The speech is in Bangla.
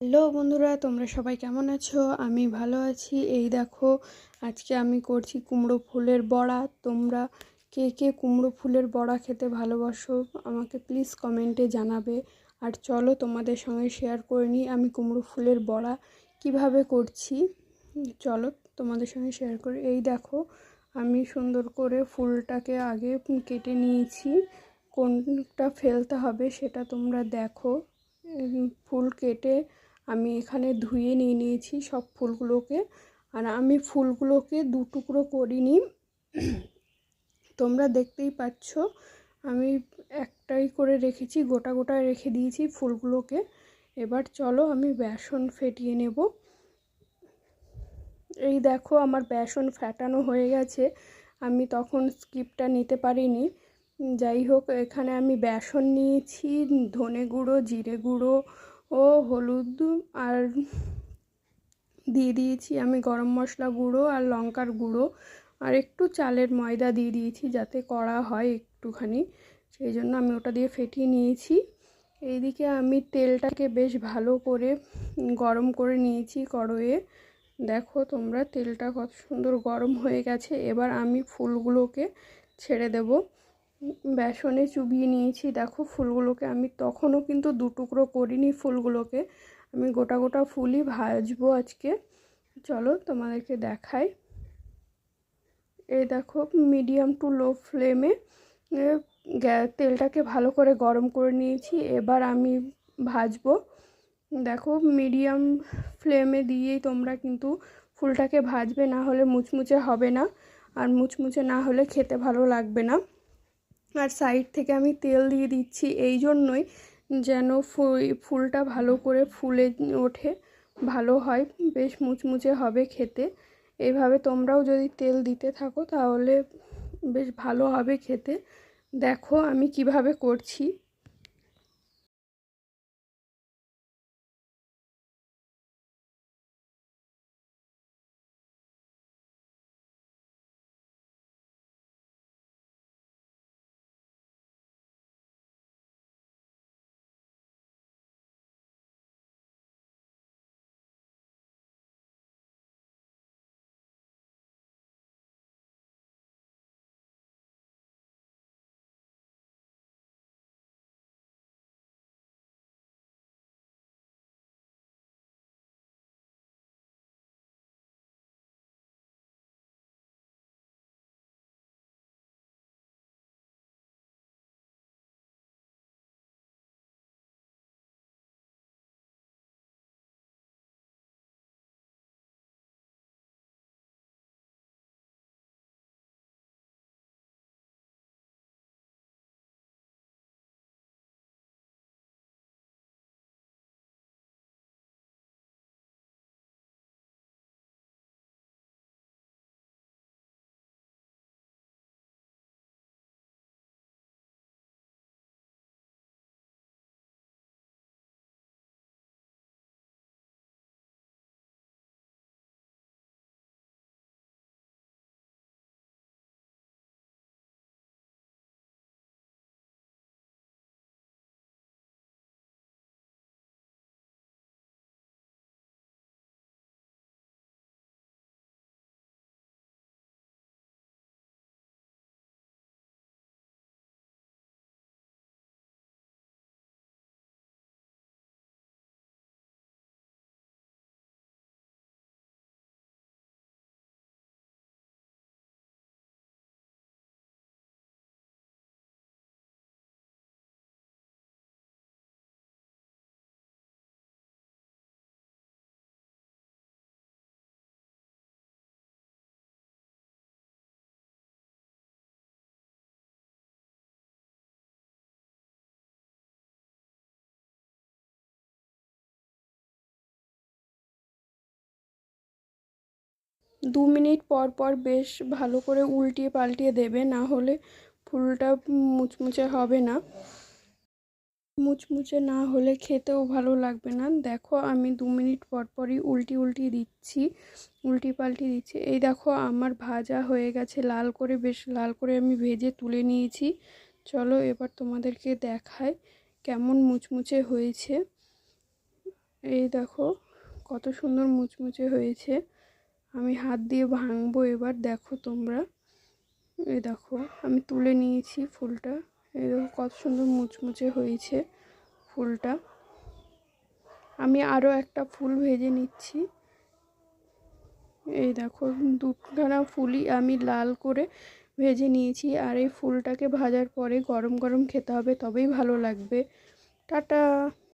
হ্যালো বন্ধুরা, তোমরা সবাই কেমন আছো? আমি ভালো আছি। এই দেখো, আজকে আমি করছি কুমড়ো ফুলের বড়া। তোমরা কে কে কুমড়ো ফুলের বড়া খেতে ভালোবাসো আমাকে প্লিজ কমেন্টে জানাবে। আর চলো তোমাদের সঙ্গে শেয়ার করে নিই আমি কুমড়ো ফুলের বড়া কীভাবে করছি। চলো তোমাদের সঙ্গে শেয়ার করি। এই দেখো, আমি সুন্দর করে ফুলটাকে আগে কেটে নিয়েছি। কোনটা ফেলতে হবে সেটা তোমরা দেখো। ফুল কেটে আমি এখানে ধুয়ে নিয়ে নিয়েছি সব ফুলগুলোকে। আর আমি ফুলগুলোকে দু টুকরো করিনি। তোমরা দেখতেই পাচ্ছ, আমি একটাই করে রেখেছি, গোটা গোটা রেখে দিয়েছি ফুলগুলোকে। এবার চলো আমি বেসন ফেটিয়ে নেব। এই দেখো আমার বেসন ফ্যাটানো হয়ে গেছে। আমি তখন স্কিপটা নিতে পারিনি। যাই হোক, এখানে আমি বেসন নিয়েছি, ধনে গুঁড়ো, জিরে গুঁড়ো ও হলুদ আর দিয়ে দিয়েছি আমি গরম মশলা গুঁড়ো আর লঙ্কার গুঁড়ো আর একটু চালের ময়দা দিয়ে দিয়েছি যাতে কড়া হয় একটুখানি। সেই জন্য আমি ওটা দিয়ে ফেটিয়ে নিয়েছি। এইদিকে আমি তেলটাকে বেশ ভালো করে গরম করে নিয়েছি কড়ইয়ে। দেখো তোমরা তেলটা কত সুন্দর গরম হয়ে গেছে। এবার আমি ফুলগুলোকে ছেড়ে দেবো। বেসনে চুবিয়ে নিয়েছি। দেখো ফুলগুলোকে আমি তখনও কিন্তু দু টুকরো করিনি ফুলগুলোকে। আমি গোটা গোটা ফুলই ভাজবো আজকে। চলো তোমাদেরকে দেখাই। এই দেখো মিডিয়াম টু লো ফ্লেমে তেলটাকে ভালো করে গরম করে নিয়েছি। এবার আমি ভাজবো। দেখো মিডিয়াম ফ্লেমে দিয়েই তোমরা কিন্তু ফুলটাকে ভাজবে, না হলে মুচমুচে হবে না। আর মুচমুচে না হলে খেতে ভালো লাগবে না। আর সাইড থেকে আমি তেল দিয়ে দিচ্ছি এই জন্যই যেন ফুলটা ভালো করে ফুলে ওঠে, ভালো হয়, বেশ মুচমুচে হবে খেতে। এইভাবে তোমরাও যদি তেল দিতে থাকো তাহলে বেশ ভালো হবে খেতে। দেখো আমি কীভাবে করছি। দু মিনিট পর পর বেশ ভালো করে উল্টিয়ে পাল্টিয়ে দেবে, না হলে ফুলটা মুচমুচে হবে না। মুচমুচে না হলে খেতেও ভালো লাগবে না। দেখো আমি দু মিনিট পর পরই উল্টি উল্টি দিচ্ছি, উল্টি পাল্টি দিচ্ছি। এই দেখো আমার ভাজা হয়ে গেছে, লাল করে বেশ লাল করে আমি ভেজে তুলে নিয়েছি। চলো এবার তোমাদেরকে দেখাই কেমন মুচমুচে হয়েছে। এই দেখো কত সুন্দর মুচমুচে হয়েছে। আমি হাত দিয়ে ভাঙবো এবার, দেখো তোমরা। এই দেখো, আমি তুলে নিয়েছি ফুলটা। এই দেখো কত সুন্দর মুচমুচে হয়েছে ফুলটা। আমি আরও একটা ফুল ভেজে নিচ্ছি। এই দেখো, দুখানা ফুলই আমি লাল করে ভেজে নিয়েছি। আর এই ফুলটাকে ভাজার পরে গরম গরম খেতে হবে, তবেই ভালো লাগবে। টাটা!